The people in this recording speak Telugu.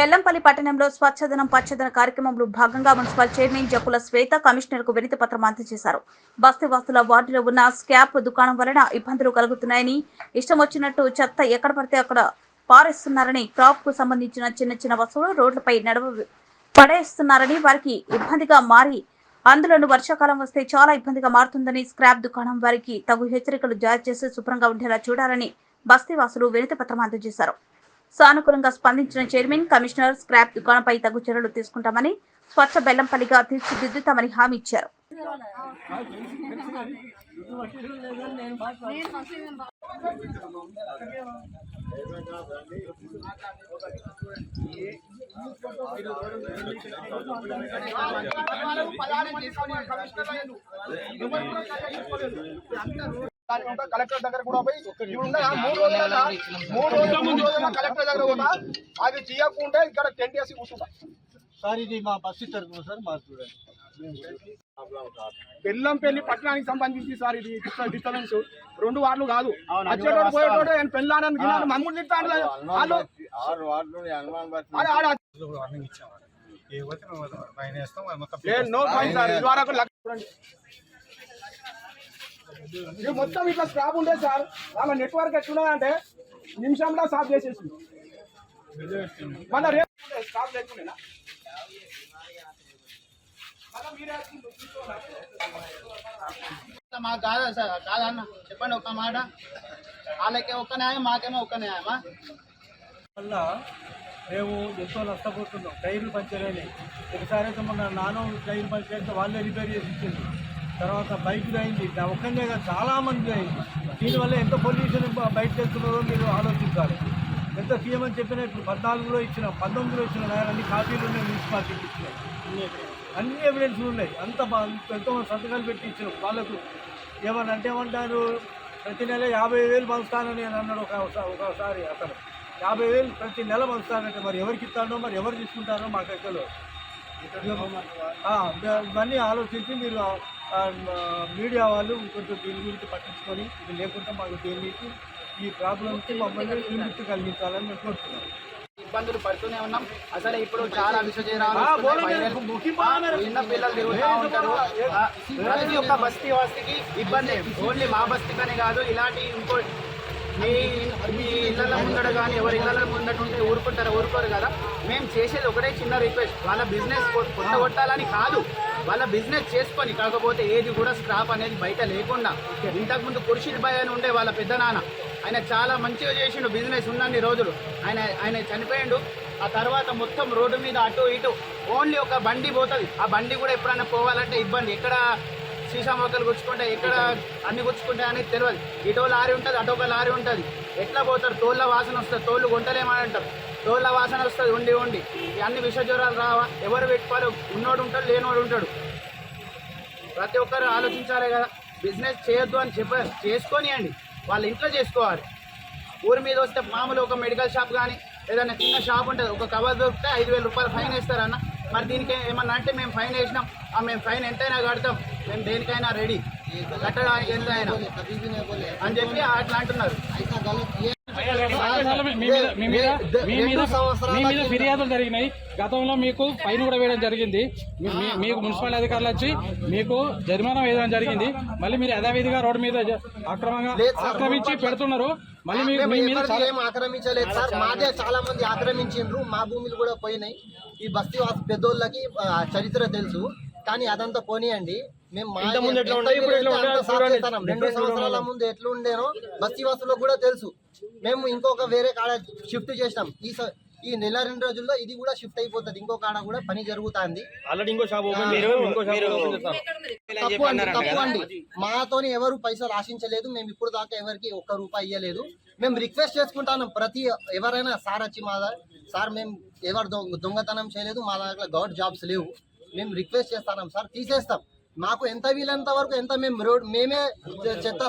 బెల్లంపల్లి పట్టణంలో స్వచ్ఛదనం పచ్చదనం కార్యక్రమంలో భాగంగా మున్సిపల్ చైర్మన్ జక్కుల శ్వేత కమిషనర్కు వినతి పత్రం అందజేశారు. బస్తీవాసుల వార్డులో ఉన్న స్కాప్ దుకాణం వలన ఇబ్బందులు కలుగుతున్నాయని ఇష్టం వచ్చినట్టు చెత్త ఎక్కడ పడితే అక్కడ పారేస్తున్నారని క్రాప్కు సంబంధించిన చిన్న చిన్న వస్తువులు రోడ్లపై నడవ పడేస్తున్నారని వారికి ఇబ్బందిగా మారి అందులోను వర్షాకాలం వస్తే చాలా ఇబ్బందిగా మారుతుందని స్క్రాప్ దుకాణం వారికి తగు హెచ్చరికలు జారీ చేసి శుభ్రంగా ఉండేలా చూడాలని బస్తీవాసులు వినతి పత్రం అందజేశారు. సానుకూలంగా స్పందించిన చైర్మన్ కమిషనర్ స్క్రాప్ దుకాణంపై తగు చర్యలు తీసుకుంటామని స్వచ్ఛ బెల్లంపల్లిగా తీర్చిదిద్దుతామని హామీ ఇచ్చారు. కలెక్టర్ దగ్గర కూడా పోయి మూడు రోజుల మూడు రోజులు మూడు రోజుల కలెక్టర్ దగ్గర కూడా అది చేయకుంటే ఇక్కడ టెంట్ వేసి కూర్చుంటా. సార్ ఇది మా బస్సు తరఫున సార్ మాకు చూడండి బెల్లంపల్లి పట్టణానికి సంబంధించి సార్ ఇది డిస్టర్బెన్స్. రెండు వార్లు కాదు. వచ్చేటోడు పోయేటోడు పెళ్ళానని మమ్మల్ని తిట్టాడు వార్నింగ్ ఇచ్చాము ఏ వేస్తాం మొత్తం ఇది మొత్తం ఇట్లా స్టాప్ ఉండే సార్. వాళ్ళ నెట్వర్క్ ఎట్లున్నదంటే నిమిషంలో స్టాప్ చేసేసి మళ్ళీ రేపు స్టాప్ లేకుండా మాకు కాదా సార్ కాదన్న చెప్పండి ఒక్క మాట. వాళ్ళకి ఒక్క న్యాయం మాకేమో ఒక్క న్యాయమా? వల్ల మేము ఎంతో నష్టపోతున్నాం. టైర్లు పంచర్ అయినాయి ఒకసారి అయితే మొన్న నానో టైర్ పంచర్ అయితే వాళ్ళే రిపేర్ చేసి ఇచ్చింది తర్వాత బైక్ అయింది ఒక్కనే కాదు చాలా మంది అయింది దీనివల్ల ఎంత పొల్యూషన్ బయట వెళ్తున్నారో మీరు ఆలోచించాలి. ఎంత సీఎం అని చెప్పినట్లు పద్నాలుగులో ఇచ్చిన పంతొమ్మిదిలో ఇచ్చిన అన్ని కాపీలు ఉన్నాయి మున్సిపాలిటీకి ఇచ్చినాయి అన్ని ఎవిడెన్స్లు ఉన్నాయి. అంత బా- ఎంతో మంది సంతకాలు పెట్టి ఇచ్చినాం వాళ్ళకు ఏమన్నా అంటే ఏమంటారు? ప్రతి నెల యాభై వేలు పంచుతానని అని అన్నాడు ఒక ఒకసారి అతను. యాభై వేలు ప్రతి నెల పంచుతానంటే మరి ఎవరికి ఇస్తాడో మరి ఎవరు తీసుకుంటారో మాకు ఎక్కలో ఇవన్నీ ఆలోచించి మీరు మీడియా వాళ్ళు కొంచెం దీని గురించి పట్టించుకొని ఇది లేకుండా మాకు దీనికి ఈ ప్రాబ్లంకి మమ్మల్ని విముక్తి కలిగించాలని మేము కోరుతున్నాం. ఇబ్బందులు పడుతూనే ఉన్నాం. అసలు ఇప్పుడు చాలా బాగానే చిన్న పిల్లలు తిరుగుతూ ఉంటారు. ప్రతి ఒక్క బస్తీ వాసికి ఇబ్బంది. ఓన్లీ మా బస్తీకనే కాదు ఇలాంటి ఇంకో మీ మీ ఇళ్ళ ముందట కానీ ఎవరి ఇళ్ళ ముందట ఉంటే ఊరుకుంటారా ఊరుకోరు కదా. మేము చేసేది ఒకటే చిన్న రిక్వెస్ట్ వాళ్ళ బిజినెస్ కొట్టగొట్టాలని కాదు. వాళ్ళ బిజినెస్ చేసుకొని కాకపోతే ఏది కూడా స్క్రాప్ అనేది బయట లేకుండా. ఇంతకుముందు కుర్షిద్ భాయ్ అని ఉండే వాళ్ళ పెద్ద నాన్న. ఆయన చాలా మంచిగా చేసిండు బిజినెస్ ఉన్నన్ని రోజులు. ఆయన ఆయన చనిపోయిండు. ఆ తర్వాత మొత్తం రోడ్డు మీద అటు ఇటు ఓన్లీ ఒక బండి పోతుంది. ఆ బండి కూడా ఎప్పుడైనా పోవాలంటే ఇబ్బంది. ఎక్కడ సీసా మొక్కలు గుచ్చుకుంటే ఎక్కడ అన్ని గుచ్చుకుంటాయి అనేది తెలియదు ఇటో లారీ ఉంటుంది అటో ఒక లారీ ఉంటుంది. ఎట్లా పోతారు? తోళ్ళ వాసన వస్తుంది తోళ్ళు గుంటలేమని అంటారు. తోళ్ళ వాసన వస్తుంది ఉండి ఉండి. అన్ని విష జ్వరాలు రావా? ఎవరు పెట్టుకోవాలి? ఉన్నోడు ఉంటాడు లేనోడు ఉంటాడు. ప్రతి ఒక్కరు ఆలోచించాలి కదా. బిజినెస్ చేయొద్దు అని చెప్ప చేసుకొనియండి. వాళ్ళ ఇంట్లో చేసుకోవాలి. ఊరి మీద వస్తే మామూలు ఒక మెడికల్ షాప్ కానీ ఏదైనా చిన్న షాప్ ఉంటుంది ఒక కవర్ దొరికితే ఐదు వేల రూపాయలు ఫైన్ వేస్తారన్న. మరి దీనికి ఏమన్నా అంటే మేము ఫైన్ వేసినాం. ఆ మేము ఫైన్ ఎంతైనా కడతాం. మేము దేనికైనా రెడీ. కట్టడానికి ఎంతైనా అని చెప్పి అట్లా అంటున్నారు. మీ మీద ఫిర్యాదులు జరిగినాయి. గతంలో మీకు ఫైన్ కూడా వేయడం జరిగింది. మీకు మున్సిపల్ అధికారులు వచ్చి మీకు జరిమానా వేయడం జరిగింది. మళ్ళీ మీరు యథావిధిగా రోడ్డు మీద అక్రమంగా ఆక్రమించి పెడుతున్నారు. మళ్ళీ ఏం ఆక్రమించలేదు సార్. మాదే చాలా మంది ఆక్రమించిండ్రు. మా భూములు కూడా పోయినాయి. ఈ బస్తీ పెద్దోళ్ళకి చరిత్ర తెలుసు. కానీ అదంతా పోనీయండి. మేము మా- అంత. రెండు సంవత్సరాల ముందు ఎట్లా ఉండేనో బస్తీ వాసులకు కూడా తెలుసు. మేము ఇంకొక వేరే కాడ షిఫ్ట్ చేసినాం. ఈ స- ఈ నెల రెండు రోజుల్లో ఇది కూడా షిఫ్ట్ అయిపోతుంది. ఇంకో కాడ కూడా పని జరుగుతుంది. ఆల్రెడీ ఇంకో షాప్ ఓపెన్ మీరు ఇంకో షాప్ ఓపెన్ చేస్తారు తప్పు అండి తప్పు అండి. మాతోని ఎవరు పైసలు ఆశించలేదు. మేము ఇప్పుడు దాకా ఎవరికి ఒక్క రూపాయి ఇవ్వలేదు మేము రిక్వెస్ట్ చేసుకుంటాను ప్రతి ఎవరైనా సార్ వచ్చి మా దా- సార్ మేము ఎవరు దొంగ దొంగతనం చేయలేదు. మా దగ్గర గవర్నమెంట్ జాబ్స్ లేవు. మేము రిక్వెస్ట్ చేస్తాం సార్ తీసేస్తాం. మాకు ఎంత వీలంత వరకు ఎంత మేము రోడ్ మేమే చెత్త